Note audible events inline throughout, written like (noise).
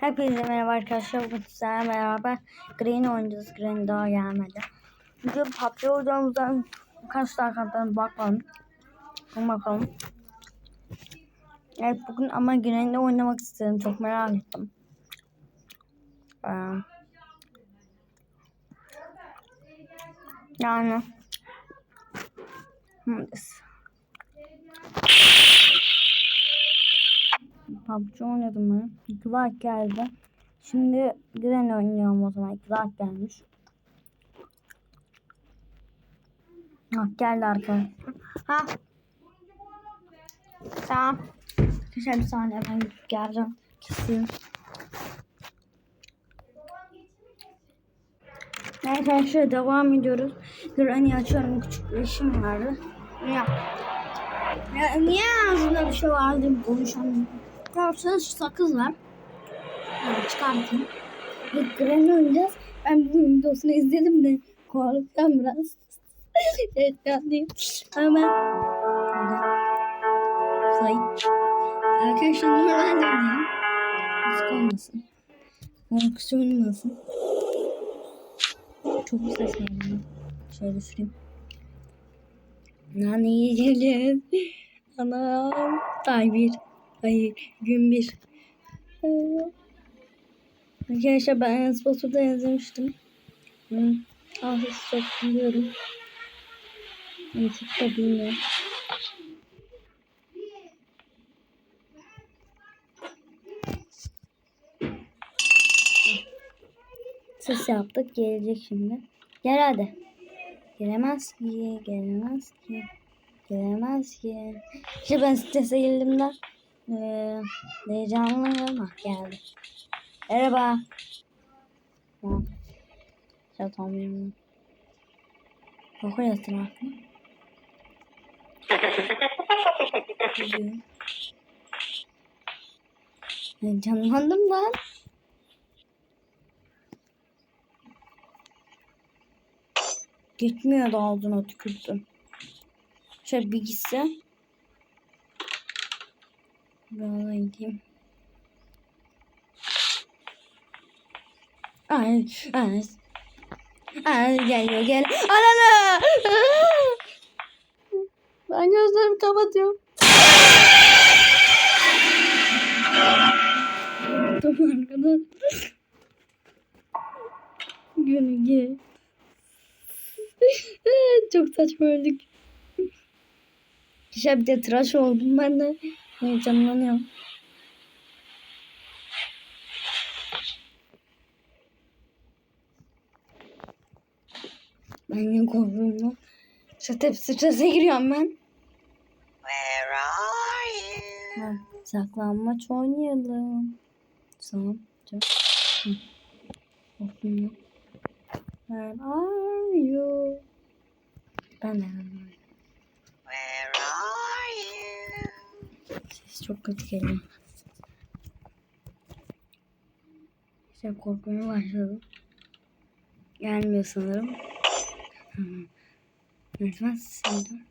Hepinize merhaba arkadaşlar. Bugün sizlerle beraber Green oynayacağız. Green daha gelmedi. Bugün PUBG videomuzdan kaç dakikadan bakalım. Bakalım. Evet bugün ama Green'de oynamak istedim. Çok merak ettim. Ee, yani Hmm, PUBG oynadım ben. Clark geldi. Şimdi Gren oynuyorum o zaman. Clark gelmiş. Ha geldi arkadaşlar. Ha. Tamam. Arkadaşlar bir saniye ben geleceğim. Keseyim. Evet arkadaşlar devam ediyoruz. Granny açıyorum. Küçük bir işim vardı. Ya. Ya niye ağzında bir şey vardı konuşamıyorum. Karşıda sakız var. Yani çıkartayım. Ve Granny oynayacağız. Ben bu videosunu izledim de korkuyorum biraz. (laughs) evet yani. Hemen. Play. Arkadaşlar normalde oynayalım. Müzik olmasın. Korkusu olmasın. Çok ses geliyor. Şöyle düşüreyim. Nane yiyelim. (laughs) Anam. Ay bir. Ay gün bir. Arkadaşlar ben Enes Batur'da yazmıştım. Hı. Ah çok biliyorum. Çok da bilmiyorum. Ses yaptık. Gelecek şimdi. Gel hadi. Gelemez ki. Gelemez ki. Gelemez ki. İşte ben strese girdiğimden ee, heyecanlıyım. Ah geldi. Merhaba. Ya tamam benim. Etrafına. Heyecanlandım lan. Gitmiyor da ağzına tükürdüm. Şöyle bir gitse. Biraz gideyim. Ay, ay. Ay, geliyor gel. Anana! Ben gözlerimi kapatıyorum. Tamam arkadaşlar. Gönül gel. Çok saçma öldük. İşte bir de tıraş oldum ben de. Heyecanlanıyorum. Ben yine korkuyorum. Hep strese giriyorum ben. Where are you? Ha, saklanmaç oynayalım. Tamam. Korktum ya. Where are you? Ben çok kötü geliyor. İşte korkmaya başladım. Gelmiyor sanırım. Lütfen sildim.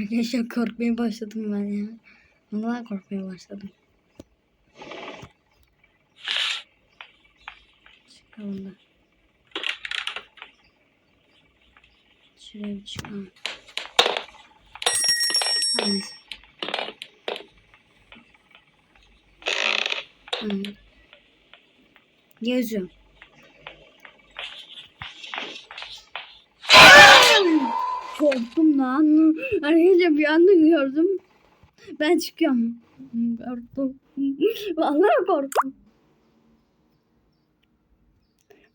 Arkadaşlar korkmaya başladım ben ya. Vallahi korkmaya başladım. Çıkalım da. Şuraya çıkalım. Hadi. Hı. Geziyorum. Korktum lan. Arkadaşlar bir anda gördüm. Ben çıkıyorum. Korktum. Vallahi korktum.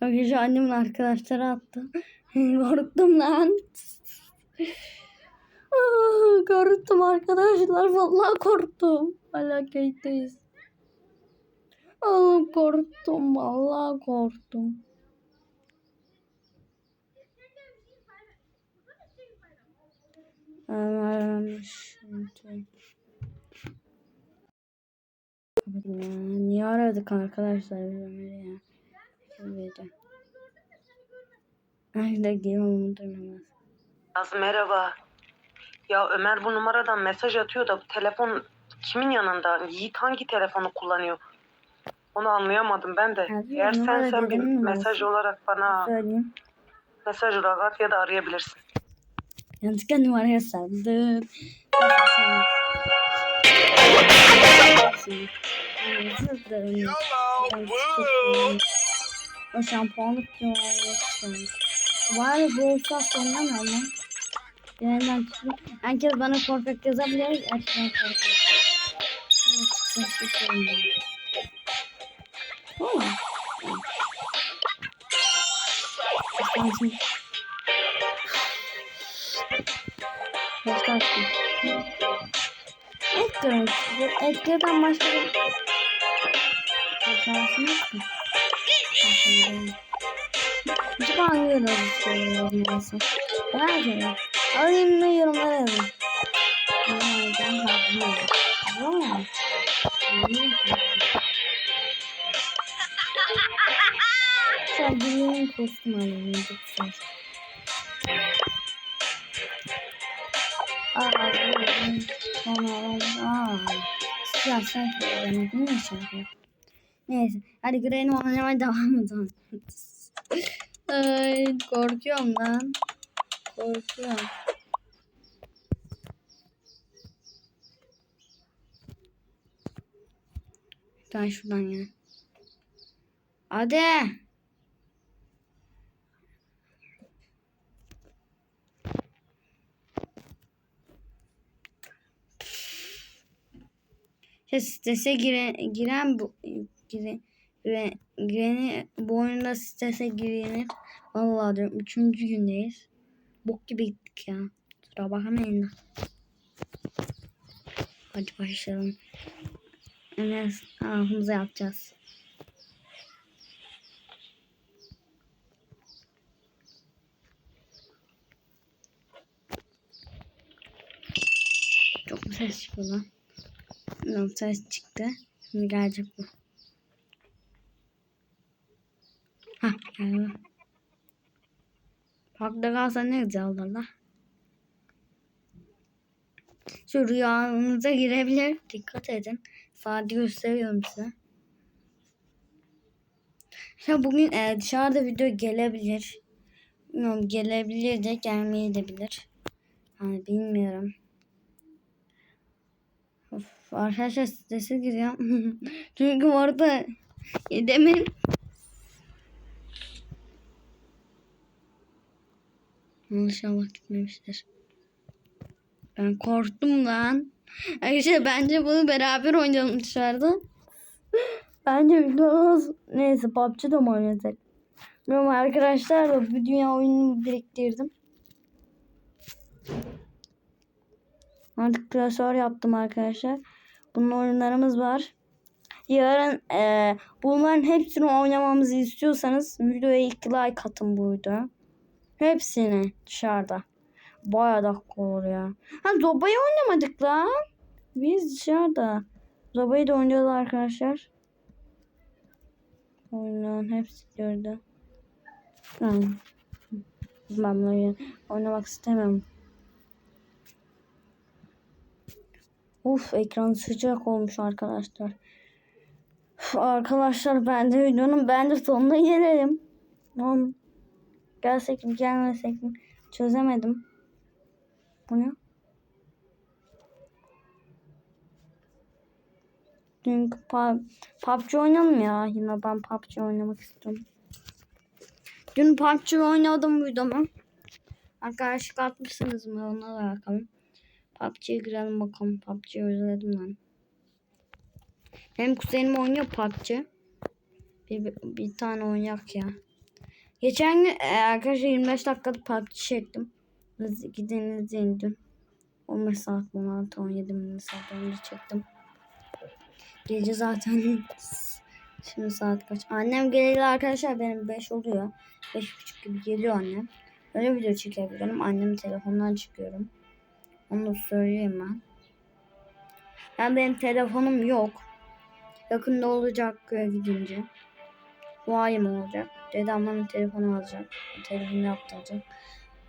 Arkadaşlar annemin arkadaşları attı. Korktum lan. Ah, korktum arkadaşlar. Vallahi korktum. Hala kayıttayız. Aa, korktum. Vallahi korktum. Niye aradık arkadaşlar ya? Şöyle. Ay da gelin onu duymamaz. Az merhaba. Ya Ömer bu numaradan mesaj atıyor da bu telefon kimin yanında? Yiğit hangi telefonu kullanıyor? Onu anlayamadım ben de. Abi, Eğer sen sen bir mesaj olarak bana Söyleyeyim. mesaj olarak at ya da arayabilirsin. Yanlışlıkla numaraya sardım. Özür dilerim. O şampuanlık yoğunluk Var ya bu olsa oynamıyor mu? Yeniden çıkıyor. Herkes bana korkak yazabilir. Gerçekten korkak. Çıksın çıksın. Oh. Çıksın. Başlarsın. Edgar. Edgar'dan başka bir... Başlarsın mı? Hiç anlıyorum istiyorum neyse. Merak ediyorum. Alayım mı yorumlara yazın. Nereden bakmıyorum. Tamam. Sen birinin kostüm alayım. Güzel. Aa. Sonra aa. Sıcak sen söylemedin mi şarkı? Neyse. Hadi Grey'ini oynamaya devam edelim. Ay, korkuyorum lan. Korkuyorum. Ben şuradan ya. Hadi. İşte strese giren, giren bu giren, gireni bu oyunda strese girenir. Vallahi diyorum üçüncü gündeyiz. Bok gibi gittik ya. Kusura bakmayın da. Hadi başlayalım. Enes ağzımıza yapacağız. Çok ses çıkıyor lan? Bilmiyorum ses çıktı. Şimdi gelecek bu. Hah geldi. Parkta kalsa ne güzel olur la. Şu rüyanıza girebilir. Dikkat edin. Saati gösteriyorum size. Ya bugün e, dışarıda video gelebilir. Bilmiyorum gelebilir de gelmeyi de bilir. Yani bilmiyorum. Of, arkadaşlar strese giriyorum. (laughs) Çünkü orada demin İnşallah gitmemiştir. Ben korktum lan. Arkadaşlar bence bunu beraber oynayalım dışarıda. bence videomuz neyse PUBG'de mi oynadık? Bilmiyorum arkadaşlar da bir dünya oyununu biriktirdim. Artık klasör yaptım arkadaşlar. Bunun oyunlarımız var. Yarın eee bunların hepsini oynamamızı istiyorsanız videoya ilk like atın bu videoya. Hepsini dışarıda. Bayağı dakika olur ya. Ha Zoba'yı oynamadık lan. Biz dışarıda. Zoba'yı da oynayacağız arkadaşlar. Oyunların hepsi gördü. Ben bunları oynamak istemem. Uf ekran sıcak olmuş arkadaşlar. Uf, arkadaşlar ben de videonun ben de sonuna gelelim. Tamam. Gelsek mi gelmesek mi çözemedim. Bu ne? Çünkü pub, PUBG oynayalım ya. Yine ben PUBG oynamak istiyorum. Dün PUBG oynadım videomu. Arkadaşlık atmışsınız mı ona da bakalım. PUBG'ye girelim bakalım. PUBG'yi özledim lan. Benim kuzenim oynuyor PUBG. Bir, bir, bir tane oynayak ya. Geçen gün e, arkadaşlar 25 dakikada PUBG çektim. Hız- Gidin izleyin dün. 15 saat 16 17 saat önce çektim. Gece zaten (laughs) şimdi saat kaç? Annem geleli arkadaşlar benim 5 oluyor. 5.30 gibi geliyor annem. Öyle video çekebiliyorum. Annemin telefonundan çıkıyorum. Onu da söyleyeyim ben. Yani benim telefonum yok. Yakında olacak köye gidince. Bu ay mı olacak? Dedem bana telefonu alacak. Telefonu yaptıracak.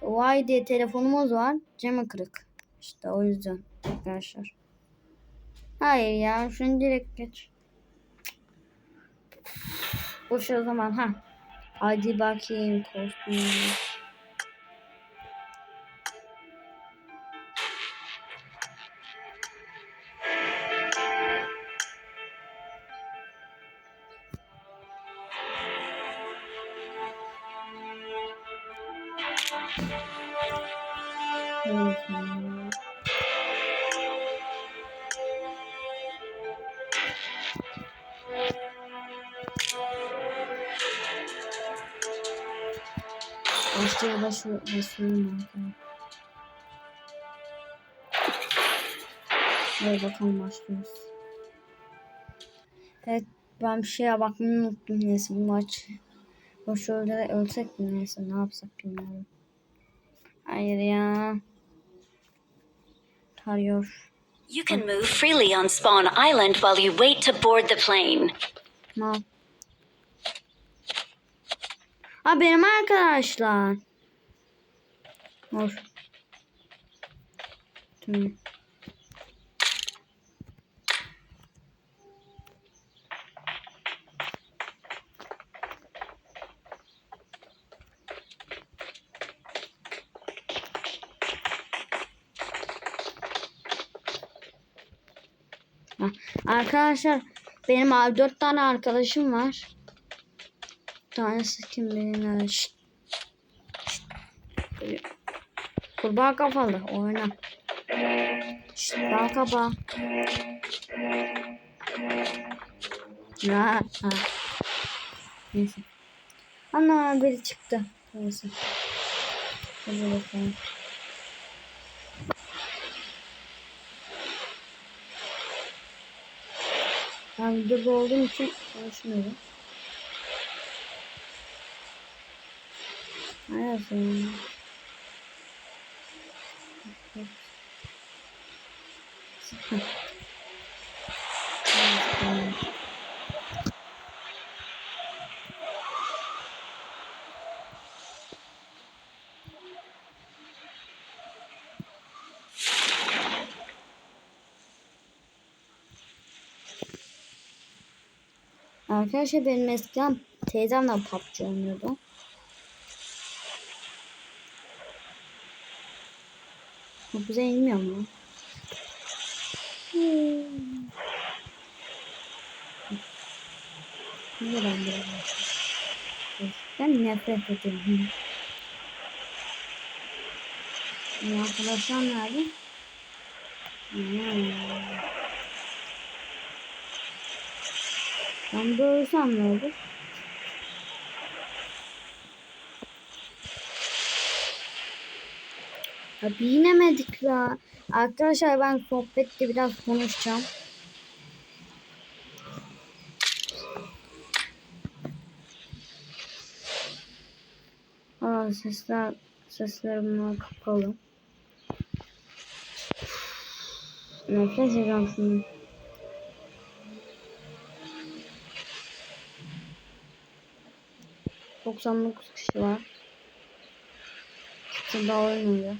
Vay diye telefonumuz var. Camı kırık. İşte o yüzden arkadaşlar. Hayır ya şunu direkt geç. Boş o zaman ha. Hadi bakayım kostüm. Başlıyor başlıyor başlıyor. Hadi bakalım başlıyoruz. Evet ben bir şeye bakmayı unuttum neyse bu maç. Boş öyle ölsek mi neyse ne yapsak bilmiyorum. Hayır ya. Tarıyor. You can move freely on Spawn Island while you wait to board the plane. Mal. Ha benim arkadaşlar. Tamam. Ha, Arkadaşlar benim abi dört tane arkadaşım var. Bir tanesi kim benim Şşt. Şşt. Kurbağa kafalı oyna. Şşt bal kabağı. Ha, ha. Neyse. Ana biri çıktı. Neyse. Hadi bakalım. Ben videoda olduğum için konuşmuyorum. Hayatım. Arkadaşlar benim eskiden teyzemle PUBG oynuyordu. Bu bize inmiyor mu? Niye ben nefret ediyorum. Ya arkadaşlar nerede? Hmm. Ben böyle ölsem ne olur? Ya binemedik la. Arkadaşlar ben sohbette biraz konuşacağım. Aa sesler seslerim kapalı. Nefes şimdi. Doksan dokuz kişi var. Kimse daha oynamıyor.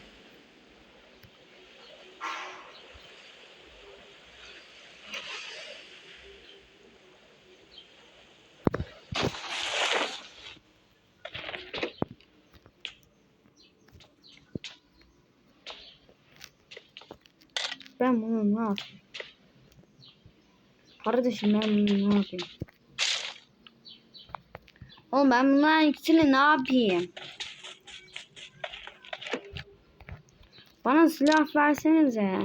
Ben bunu ne yapayım? Kardeşim ben bunu ne yapayım? Oğlum ben bunların ikisini ne yapayım? Bana silah versenize.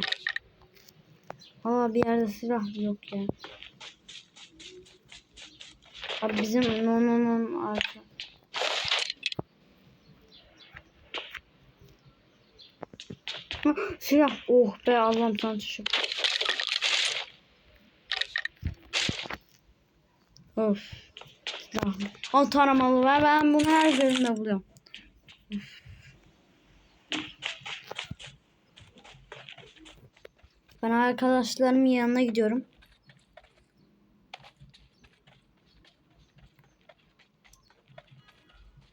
Aa bir yerde silah yok ya. Abi bizim no no no arka. Hı, Silah. Oh be Allah'ım sana teşekkür. Of. Silah. Al taramalı ver. Ben bunu her bölümde buluyorum. Üf. Ben arkadaşlarımın yanına gidiyorum.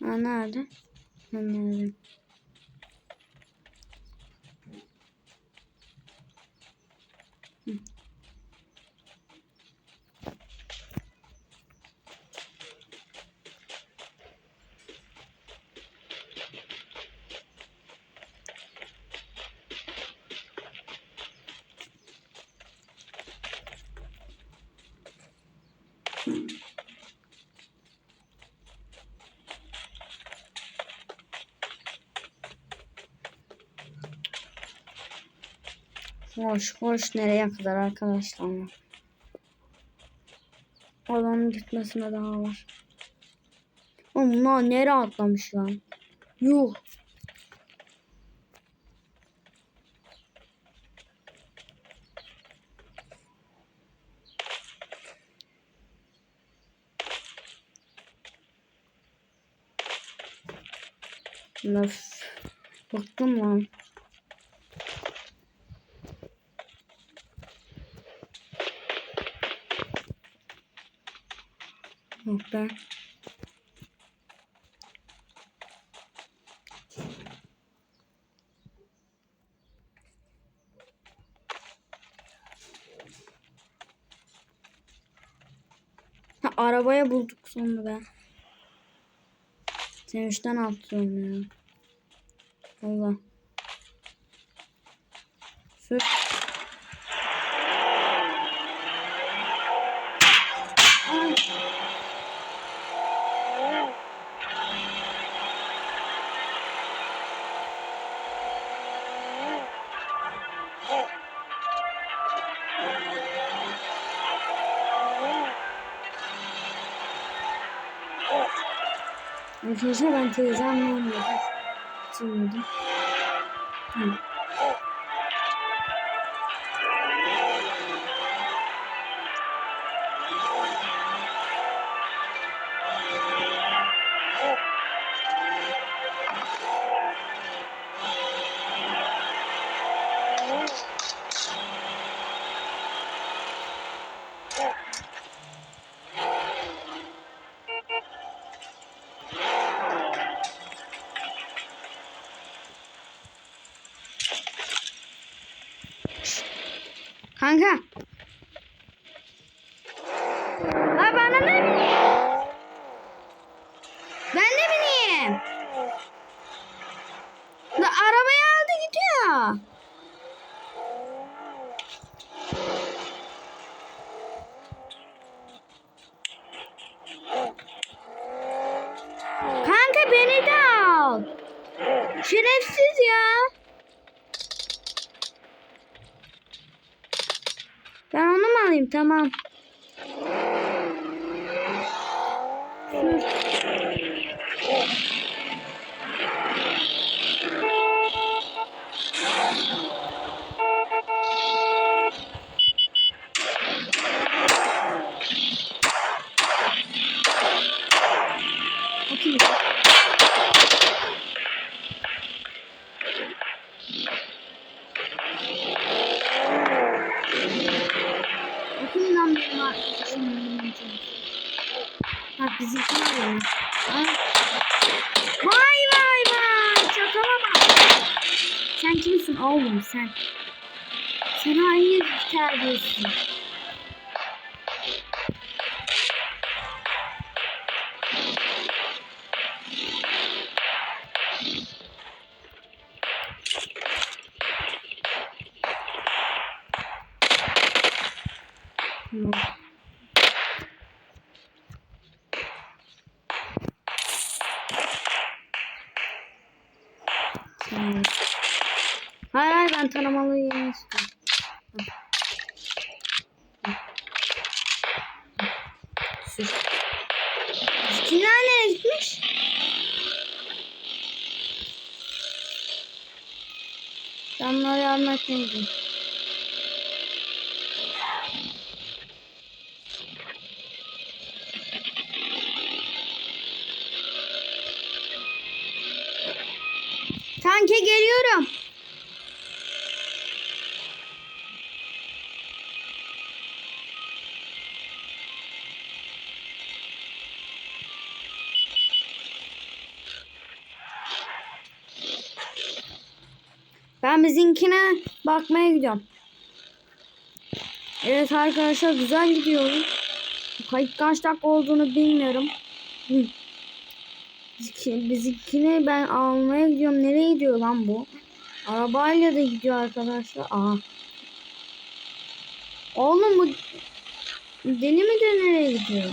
Ha nerede? Ha nerede? Hoş hoş nereye kadar arkadaşlar ya. Adamın gitmesine daha var. Bunlar nereye atlamış lan? Yuh. Öf. Bıktım lan. Yok be. Ha, arabaya bulduk sonunda be. Sevinçten atlıyorum ya. Allah. Sür. Arkadaşlar ben teyzemle oynuyordum. Şimdi. Hı. Kanka. La bana ne bineyim? Ben de bineyim. La arabayı aldı gidiyor. Kanka beni de al. Şerefsiz ya. Ben onu mu alayım? Tamam. Sür. Sen? Sen hangi terbiyesisin? Yok. Tamam. Ben tanımalı yerini istiyorum. Sür. Kimler nereye gitmiş? Ben onlara yardım etmeye Ben bizimkine bakmaya gidiyorum. Evet arkadaşlar güzel gidiyorum. Kayıt kaç dakika olduğunu bilmiyorum. Bizimkini ben almaya gidiyorum. Nereye gidiyor lan bu? Arabayla da gidiyor arkadaşlar. Aha. Oğlum bu deli mi de nereye gidiyor?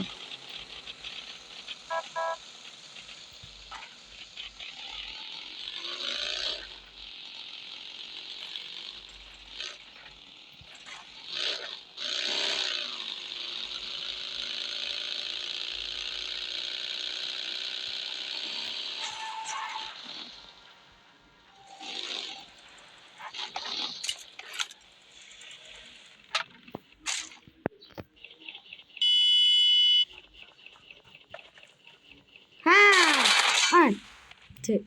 Te...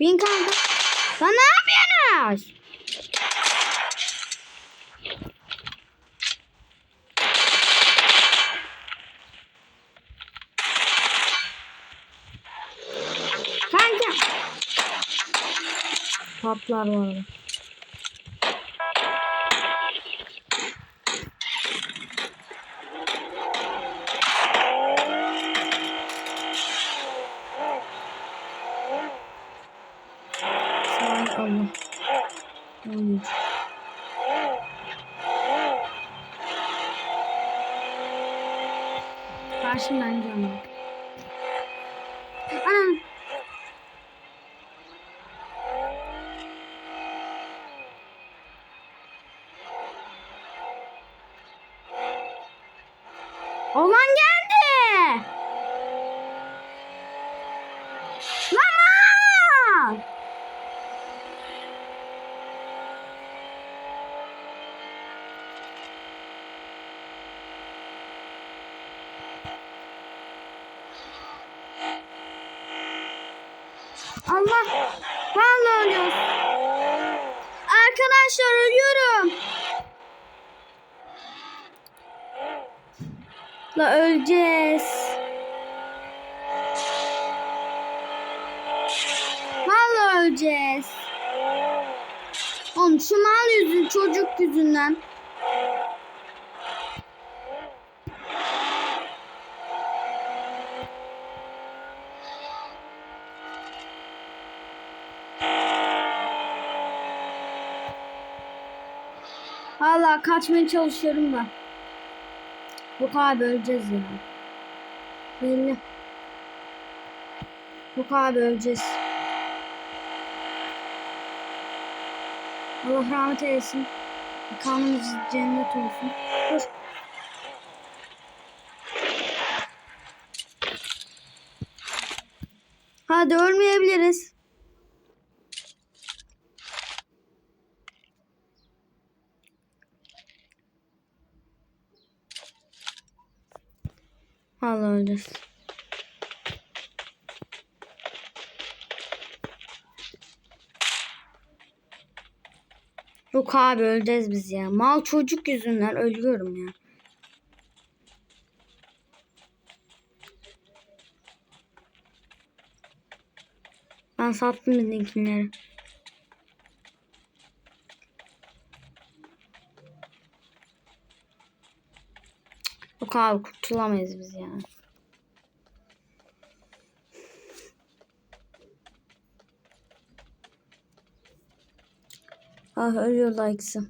Bin kanka. Lan ne yapıyorsunuz? Kanka. Patlar bu arada. Sağ ol Allah. Olmuyor. Karşımdan canım. Anam. Olan geldi. Lan! Allah! Vallahi ölüyoruz. Arkadaşlar ölüyorum. La öleceğiz. Vallahi öleceğiz. Oğlum şu mal yüzü çocuk yüzünden. Kaçmaya çalışıyorum da. Yok abi öleceğiz ya. Belli. Yok abi öleceğiz. Allah rahmet eylesin. Kanımız cennet olsun. Dur. Hadi ölmeyebiliriz. Vallahi öleceğiz. Yok abi öleceğiz biz ya. Mal çocuk yüzünden ölüyorum ya. Ben sattım bizimkileri. Yok abi kurtulamayız biz ya. Ah ölüyor likes'ı.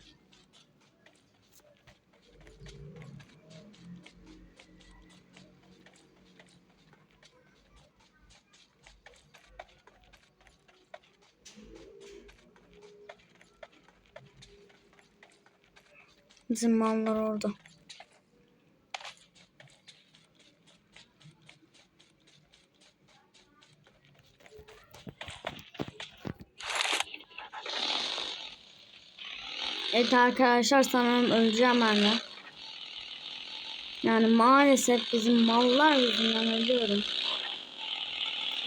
Bizim mallar orada. Evet arkadaşlar sanırım öleceğim ben de. Yani maalesef bizim mallar yüzünden ölüyorum.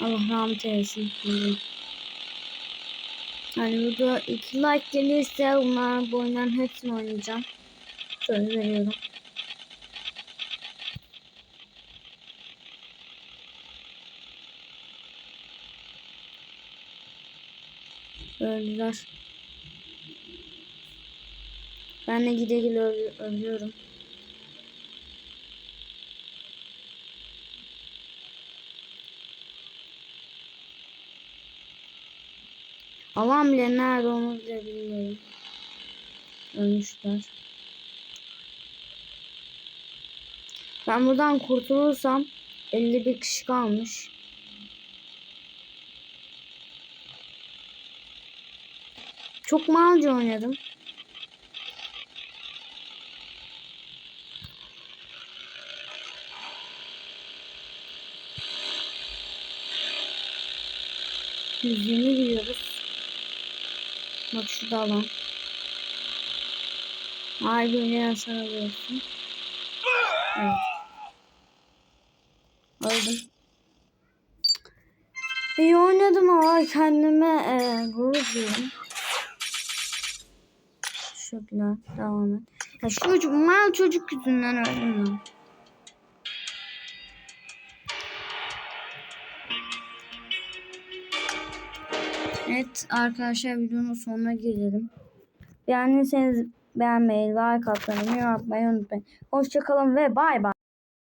Allah rahmet eylesin. Yani video 2 like gelirse bunlar bu hepsini oynayacağım. Söz veriyorum. Öldüler. Ben de gide gide öl- ölüyorum. Allah'ım bile nerede onu bile bilmiyorum. Ölmüşler. Ben buradan kurtulursam 51 kişi kalmış. Çok malca oynadım. Yüzünü gidiyoruz. Bak şurada alan. Ay böyle sarılıyorsun. Evet. Öldüm. İyi oynadım ama kendime e, gurur duyuyorum. Teşekkürler. Devam et. Ya şu çocuk, mal çocuk yüzünden öldüm ben. Evet arkadaşlar videonun sonuna gelelim. Beğendiyseniz beğenmeyi, like atmayı, yorum atmayı unutmayın. Hoşçakalın ve bay bay.